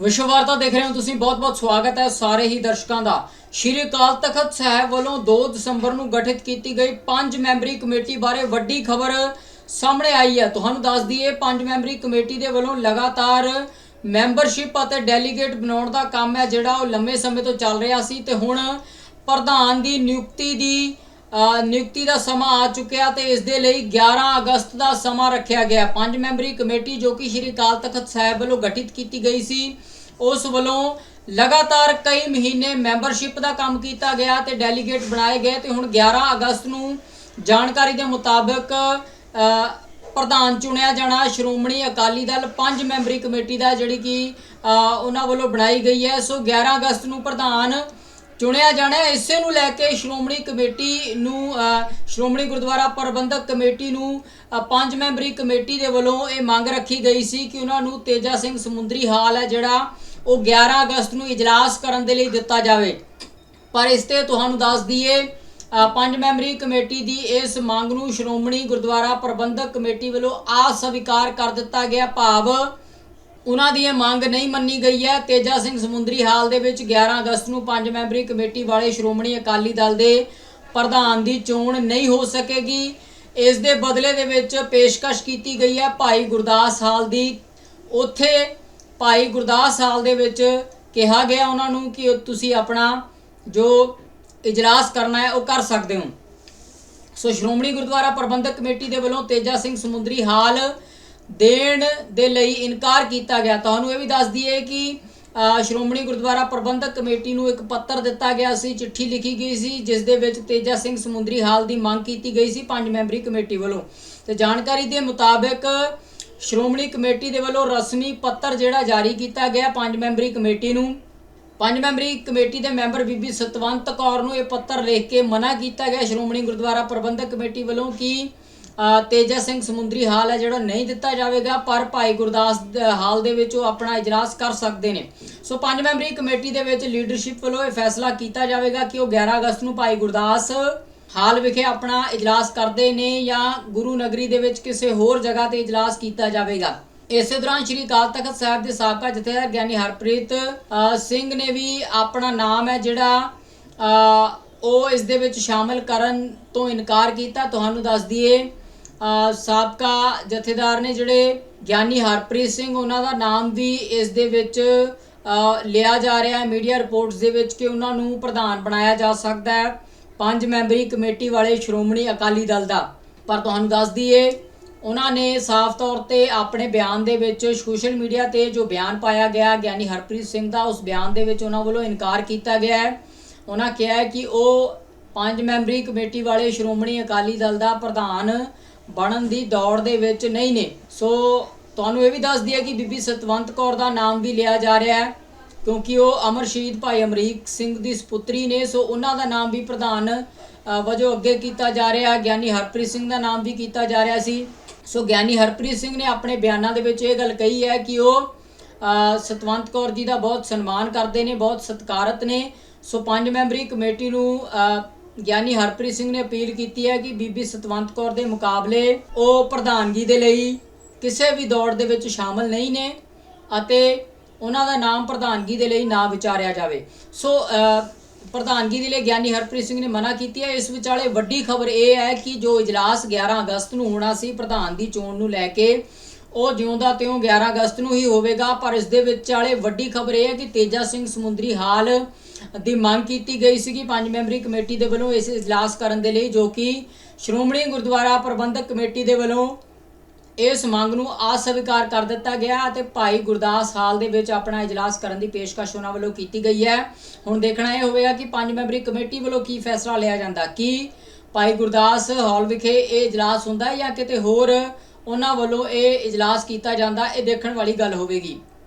ਵਿਸ਼ਵ ਵਾਰਤਾ ਦੇਖ ਰਹੇ ਹੋ ਤੁਸੀਂ, ਬਹੁਤ-ਬਹੁਤ ਸਵਾਗਤ ਹੈ ਸਾਰੇ ਹੀ ਦਰਸ਼ਕਾਂ ਦਾ। ਸ਼੍ਰੀ ਅਕਾਲ ਤਖਤ ਸਾਹਿਬ ਵੱਲੋਂ 2 ਦਸੰਬਰ ਨੂੰ ਗਠਿਤ ਕੀਤੀ ਗਈ ਪੰਜ ਮੈਂਬਰੀ ਕਮੇਟੀ ਬਾਰੇ ਵੱਡੀ ਖਬਰ ਸਾਹਮਣੇ ਆਈ ਹੈ। ਤੁਹਾਨੂੰ ਦੱਸ ਦਈਏ 5 ਮੈਂਬਰੀ ਕਮੇਟੀ ਦੇ ਵੱਲੋਂ ਲਗਾਤਾਰ ਮੈਂਬਰਸ਼ਿਪ ਅਤੇ ਡੈਲੀਗੇਟ ਬਣਾਉਣ ਦਾ ਕੰਮ ਹੈ, ਜਿਹੜਾ ਉਹ ਲੰਮੇ ਸਮੇਂ ਤੋਂ ਚੱਲ ਰਿਹਾ ਸੀ ਤੇ ਹੁਣ ਪ੍ਰਧਾਨ ਦੀ ਨਿਯੁਕਤੀ ਦੀ ਨਿਯੁਕਤੀ ਦਾ ਸਮਾਂ ਆ ਚੁੱਕਿਆ ਤੇ ਇਸ ਦੇ ਲਈ 11 ਅਗਸਤ ਦਾ ਸਮਾਂ ਰੱਖਿਆ ਗਿਆ। ਪੰਜ ਮੈਂਬਰੀ ਕਮੇਟੀ ਜੋ ਕਿ ਸ਼੍ਰੀ ਅਕਾਲ ਤਖਤ ਸਾਹਿਬ ਵੱਲੋਂ ਗਠਿਤ ਕੀਤੀ ਗਈ ਸੀ, ਉਸ ਵੱਲੋਂ ਲਗਾਤਾਰ ਕਈ ਮਹੀਨੇ ਮੈਂਬਰਸ਼ਿਪ ਦਾ ਕੰਮ ਕੀਤਾ ਗਿਆ ਤੇ ਡੈਲੀਗੇਟ ਬਣਾਏ ਗਏ ਤੇ ਹੁਣ 11 ਅਗਸਤ ਨੂੰ ਜਾਣਕਾਰੀ ਦੇ ਮੁਤਾਬਕ ਪ੍ਰਧਾਨ ਚੁਣਿਆ ਜਾਣਾ ਸ਼੍ਰੋਮਣੀ ਅਕਾਲੀ ਦਲ ਪੰਜ ਮੈਂਬਰੀ ਕਮੇਟੀ ਦਾ ਜਿਹੜੀ ਕਿ ਉਹਨਾਂ ਵੱਲੋਂ ਬਣਾਈ ਗਈ ਹੈ। ਸੋ 11 ਅਗਸਤ ਨੂੰ ਪ੍ਰਧਾਨ ਚੁਣਿਆ ਜਾਣਾ ਹੈ। ਇਸੇ ਨੂੰ ਲੈ ਕੇ ਸ਼੍ਰੋਮਣੀ ਕਮੇਟੀ ਨੂੰ ਸ਼੍ਰੋਮਣੀ ਗੁਰਦੁਆਰਾ ਪ੍ਰਬੰਧਕ ਕਮੇਟੀ ਨੂੰ ਪੰਜ ਮੈਂਬਰੀ ਕਮੇਟੀ ਦੇ ਵੱਲੋਂ ਇਹ ਮੰਗ ਰੱਖੀ ਗਈ ਸੀ ਕਿ ਉਹਨਾਂ ਨੂੰ ਤੇਜਾ ਸਿੰਘ ਸਮੁੰਦਰੀ ਹਾਲ ਹੈ ਜਿਹੜਾ ਉਹ 11 ਅਗਸਤ ਨੂੰ ਇਜਲਾਸ ਕਰਨ ਦੇ ਲਈ ਦਿੱਤਾ ਜਾਵੇ। ਪਰ ਇਸ ਤੇ ਤੁਹਾਨੂੰ ਦੱਸ ਦਈਏ ਪੰਜ ਮੈਂਬਰੀ ਕਮੇਟੀ ਦੀ ਇਸ ਮੰਗ ਨੂੰ ਸ਼੍ਰੋਮਣੀ ਗੁਰਦੁਆਰਾ ਪ੍ਰਬੰਧਕ ਕਮੇਟੀ ਵੱਲੋਂ ਅਸਵੀਕਾਰ ਕਰ ਦਿੱਤਾ ਗਿਆ ਭਾਵ ਉਹਨਾਂ ਦੀ ਇਹ ਮੰਗ ਨਹੀਂ ਮੰਨੀ ਗਈ ਹੈ। ਤੇਜਾ ਸਿੰਘ ਸਮੁੰਦਰੀ ਹਾਲ ਦੇ ਵਿੱਚ 11 ਅਗਸਤ ਨੂੰ ਪੰਜ ਮੈਂਬਰੀ ਕਮੇਟੀ ਵਾਲੇ ਸ਼੍ਰੋਮਣੀ ਅਕਾਲੀ ਦਲ ਦੇ ਪ੍ਰਧਾਨ ਦੀ ਚੋਣ ਨਹੀਂ ਹੋ ਸਕੇਗੀ। ਇਸ ਦੇ ਬਦਲੇ ਦੇ ਵਿੱਚ ਪੇਸ਼ਕਸ਼ ਕੀਤੀ ਗਈ ਹੈ ਭਾਈ ਗੁਰਦਾਸ ਹਾਲ ਦੀ। ਉੱਥੇ ਭਾਈ ਗੁਰਦਾਸ ਹਾਲ ਦੇ ਵਿੱਚ ਕਿਹਾ ਗਿਆ ਉਹਨਾਂ ਨੂੰ ਕਿ ਤੁਸੀਂ ਆਪਣਾ ਜੋ ਇਜਲਾਸ ਕਰਨਾ ਹੈ ਉਹ ਕਰ ਸਕਦੇ ਹੋ। ਸੋ ਸ਼੍ਰੋਮਣੀ ਗੁਰਦੁਆਰਾ ਪ੍ਰਬੰਧਕ ਕਮੇਟੀ ਦੇ ਵੱਲੋਂ ਤੇਜਾ ਸਿੰਘ ਸਮੁੰਦਰੀ ਹਾਲ ਦੇਣ ਦੇ ਲਈ ਇਨਕਾਰ ਕੀਤਾ ਗਿਆ। ਤੁਹਾਨੂੰ ਇਹ ਵੀ ਦੱਸ ਦਈਏ ਕਿ ਸ਼੍ਰੋਮਣੀ ਗੁਰਦੁਆਰਾ ਪ੍ਰਬੰਧਕ ਕਮੇਟੀ ਨੂੰ ਇੱਕ ਪੱਤਰ ਦਿੱਤਾ ਗਿਆ ਸੀ, ਚਿੱਠੀ ਲਿਖੀ ਗਈ ਸੀ, ਜਿਸ ਦੇ ਵਿੱਚ ਤੇਜਾ ਸਿੰਘ ਸਮੁੰਦਰੀ ਹਾਲ ਦੀ ਮੰਗ ਕੀਤੀ ਗਈ ਸੀ ਪੰਜ ਮੈਂਬਰੀ ਕਮੇਟੀ ਵੱਲੋਂ। ਤੇ ਜਾਣਕਾਰੀ ਦੇ ਮੁਤਾਬਕ ਸ਼੍ਰੋਮਣੀ ਕਮੇਟੀ ਦੇ ਵੱਲੋਂ ਰਸਮੀ ਪੱਤਰ ਜਿਹੜਾ ਜਾਰੀ ਕੀਤਾ ਗਿਆ ਪੰਜ ਮੈਂਬਰੀ ਕਮੇਟੀ ਨੂੰ। ਪੰਜ ਮੈਂਬਰੀ ਕਮੇਟੀ ਦੇ ਮੈਂਬਰ ਬੀਬੀ ਸਤਵੰਤ ਕੌਰ ਨੂੰ ਇਹ ਪੱਤਰ ਲਿਖ ਕੇ ਮਨਾ ਕੀਤਾ ਗਿਆ। ਸ਼੍ਰੋਮਣੀ ਗੁਰਦੁਆਰਾ ਪ੍ਰਬੰਧਕ ਕਮੇਟੀ ਵੱਲੋਂ ਕਿ ਤੇਜਾ ਸਿੰਘ ਸਮੁੰਦਰੀ ਹਾਲ ਹੈ ਜਿਹੜਾ ਨਹੀਂ ਦਿੱਤਾ ਜਾਵੇਗਾ, ਪਰ ਭਾਈ ਗੁਰਦਾਸ ਹਾਲ ਦੇ ਵਿੱਚ ਉਹ ਆਪਣਾ ਇਜਲਾਸ ਕਰ ਸਕਦੇ ਨੇ। ਸੋ ਪੰਜ ਮੈਂਬਰੀ ਕਮੇਟੀ ਦੇ ਵਿੱਚ ਲੀਡਰਸ਼ਿਪ ਵੱਲੋਂ ਇਹ ਫੈਸਲਾ ਕੀਤਾ ਜਾਵੇਗਾ ਕਿ ਉਹ 11 ਅਗਸਤ ਨੂੰ ਭਾਈ ਗੁਰਦਾਸ ਹਾਲ ਵਿਖੇ ਆਪਣਾ ਇਜਲਾਸ ਕਰਦੇ ਨੇ ਜਾਂ ਗੁਰੂ ਨਗਰੀ ਦੇ ਵਿੱਚ ਕਿਸੇ ਹੋਰ ਜਗ੍ਹਾ ਤੇ ਇਜਲਾਸ ਕੀਤਾ ਜਾਵੇਗਾ। ਇਸੇ ਦੌਰਾਨ ਸ਼੍ਰੀ ਅਕਾਲ ਤਖਤ ਸਾਹਿਬ ਦੇ ਸਾਬਕਾ ਜਥੇਦਾਰ ਗਿਆਨੀ ਹਰਪ੍ਰੀਤ ਸਿੰਘ ਨੇ ਵੀ ਆਪਣਾ ਨਾਮ ਹੈ ਜਿਹੜਾ ਉਹ ਇਸ ਦੇ ਵਿੱਚ ਸ਼ਾਮਲ ਕਰਨ ਤੋਂ ਇਨਕਾਰ ਕੀਤਾ। ਤੁਹਾਨੂੰ ਦੱਸ ਦਈਏ ਸਾਬਕਾ ਜਥੇਦਾਰ ਨੇ ਜਿਹੜੇ ਗਿਆਨੀ ਹਰਪ੍ਰੀਤ ਸਿੰਘ, ਉਹਨਾਂ ਦਾ ਨਾਮ ਵੀ ਇਸ ਦੇ ਵਿੱਚ ਲਿਆ ਜਾ ਰਿਹਾ ਹੈ। ਮੀਡੀਆ ਰਿਪੋਰਟਸ ਦੇ ਵਿੱਚ ਕਿ ਉਹਨਾਂ ਨੂੰ ਪ੍ਰਧਾਨ ਬਣਾਇਆ ਜਾ ਸਕਦਾ ਹੈ। ਪੰਜ ਮੈਂਬਰੀ ਕਮੇਟੀ ਵਾਲੇ ਸ਼੍ਰੋਮਣੀ ਅਕਾਲੀ ਦਲ ਦਾ। ਪਰ ਤੁਹਾਨੂੰ ਦੱਸ ਦਈਏ, ਉਹਨਾਂ ਨੇ ਸਾਫ਼ ਤੌਰ ਤੇ ਆਪਣੇ ਬਿਆਨ ਦੇ ਵਿੱਚ ਸੋਸ਼ਲ ਮੀਡੀਆ ਤੇ ਜੋ ਬਿਆਨ ਪਾਇਆ ਗਿਆ, ਗਿਆਨੀ ਹਰਪ੍ਰੀਤ ਸਿੰਘ ਦਾ, ਉਸ ਬਿਆਨ ਦੇ ਵਿੱਚ ਉਹਨਾਂ ਵੱਲੋਂ ਇਨਕਾਰ ਕੀਤਾ ਗਿਆ ਹੈ। ਉਹਨਾਂ ਕਿਹਾ ਹੈ ਕਿ ਉਹ ਪੰਜ ਮੈਂਬਰੀ ਕਮੇਟੀ ਵਾਲੇ ਸ਼੍ਰੋਮਣੀ ਅਕਾਲੀ ਦਲ ਦਾ ਪ੍ਰਧਾਨ ਬਣਨ ਦੀ ਦੌੜ ਦੇ ਵਿੱਚ ਨਹੀਂ ਨੇ। ਸੋ ਤੁਹਾਨੂੰ ਇਹ ਵੀ ਦੱਸ ਦਈਏ ਕਿ ਬੀਬੀ ਸਤਵੰਤ ਕੌਰ ਦਾ ਨਾਮ ਵੀ ਲਿਆ ਜਾ ਰਿਹਾ ਹੈ, ਕਿਉਂਕਿ ਉਹ ਅਮਰ ਸ਼ਹੀਦ ਭਾਈ ਅਮਰੀਕ ਸਿੰਘ ਦੀ ਸੁਪੁੱਤਰੀ ਨੇ, ਸੋ ਉਹਨਾਂ ਦਾ ਨਾਮ ਵੀ ਪ੍ਰਧਾਨ ਵਜੋਂ ਅੱਗੇ ਕੀਤਾ ਜਾ ਰਿਹਾ ਗਿਆਨੀ ਹਰਪ੍ਰੀਤ ਸਿੰਘ ਦਾ ਨਾਮ ਵੀ ਕੀਤਾ ਜਾ ਰਿਹਾ ਸੀ। ਸੋ ਗਿਆਨੀ ਹਰਪ੍ਰੀਤ ਸਿੰਘ ਨੇ ਆਪਣੇ ਬਿਆਨਾਂ ਦੇ ਵਿੱਚ ਇਹ ਗੱਲ ਕਹੀ ਹੈ ਕਿ ਉਹ ਸਤਵੰਤ ਕੌਰ ਜੀ ਦਾ ਬਹੁਤ ਸਨਮਾਨ ਕਰਦੇ ਨੇ, ਬਹੁਤ ਸਤਿਕਾਰਤ ਨੇ। ਸੋ ਪੰਜ ਮੈਂਬਰੀ ਕਮੇਟੀ ਨੂੰ ਗਿਆਨੀ ਹਰਪ੍ਰੀਤ ਸਿੰਘ ਨੇ ਅਪੀਲ ਕੀਤੀ ਹੈ ਕਿ ਬੀਬੀ ਸਤਵੰਤ ਕੌਰ ਦੇ ਮੁਕਾਬਲੇ ਉਹ ਪ੍ਰਧਾਨਗੀ ਦੇ ਲਈ ਕਿਸੇ ਵੀ ਦੌੜ ਦੇ ਵਿੱਚ ਸ਼ਾਮਲ ਨਹੀਂ ਨੇ ਅਤੇ ਉਹਨਾਂ ਦਾ ਨਾਮ ਪ੍ਰਧਾਨਗੀ ਦੇ ਲਈ ਨਾ ਵਿਚਾਰਿਆ ਜਾਵੇ। ਸੋ ਪ੍ਰਧਾਨਗੀ ਦੇ ਲਈ ਗਿਆਨੀ ਹਰਪ੍ਰੀਤ ਸਿੰਘ ਨੇ ਮਨਾ ਕੀਤੀ ਹੈ। ਇਸ ਵਿਚਾਲੇ ਵੱਡੀ ਖਬਰ ਇਹ ਹੈ ਕਿ ਜੋ ਇਜਲਾਸ 11 ਅਗਸਤ ਨੂੰ ਹੋਣਾ ਸੀ, ਪ੍ਰਧਾਨ ਦੀ ਚੋਣ ਨੂੰ ਲੈ ਕੇ ਉਹ ਜਿਉਂਦਾ ਤਿਉਂ 11 ਅਗਸਤ ਨੂੰ ਹੀ ਹੋਵੇਗਾ, ਪਰ ਇਸ ਦੇ ਵਿਚਾਲੇ ਵੱਡੀ ਖਬਰ ਇਹ ਹੈ ਕਿ ਤੇਜਾ ਸਿੰਘ ਸਮੁੰਦਰੀ ਹਾਲ ਦੀ ਮੰਗ ਕੀਤੀ ਗਈ ਸੀਗੀ ਪੰਜ ਮੈਂਬਰੀ ਕਮੇਟੀ ਦੇ ਵੱਲੋਂ ਇਸ ਇਜਲਾਸ ਕਰਨ ਦੇ ਲਈ, ਜੋ ਕਿ ਸ਼੍ਰੋਮਣੀ ਗੁਰਦੁਆਰਾ ਪ੍ਰਬੰਧਕ ਕਮੇਟੀ ਦੇ ਵੱਲੋਂ ਇਸ ਮੰਗ ਨੂੰ ਅਸਵੀਕਾਰ ਕਰ ਦਿੱਤਾ ਗਿਆ ਅਤੇ ਭਾਈ ਗੁਰਦਾਸ ਹਾਲ ਦੇ ਵਿੱਚ ਆਪਣਾ ਇਜਲਾਸ ਕਰਨ ਦੀ ਪੇਸ਼ਕਸ਼ ਉਹਨਾਂ ਵੱਲੋਂ ਕੀਤੀ ਗਈ ਹੈ। ਹੁਣ ਦੇਖਣਾ ਇਹ ਹੋਵੇਗਾ ਕਿ ਪੰਜ ਮੈਂਬਰੀ ਕਮੇਟੀ ਵੱਲੋਂ ਕੀ ਫੈਸਲਾ ਲਿਆ ਜਾਂਦਾ, ਕੀ ਭਾਈ ਗੁਰਦਾਸ ਹਾਲ ਵਿਖੇ ਇਹ ਇਜਲਾਸ ਹੁੰਦਾ ਹੈ ਜਾਂ ਕਿਤੇ ਹੋਰ ਉਹਨਾਂ ਵੱਲੋਂ ਇਹ ਇਜਲਾਸ ਕੀਤਾ ਜਾਂਦਾ ਇਹ ਦੇਖਣ ਵਾਲੀ ਗੱਲ ਹੋਵੇਗੀ।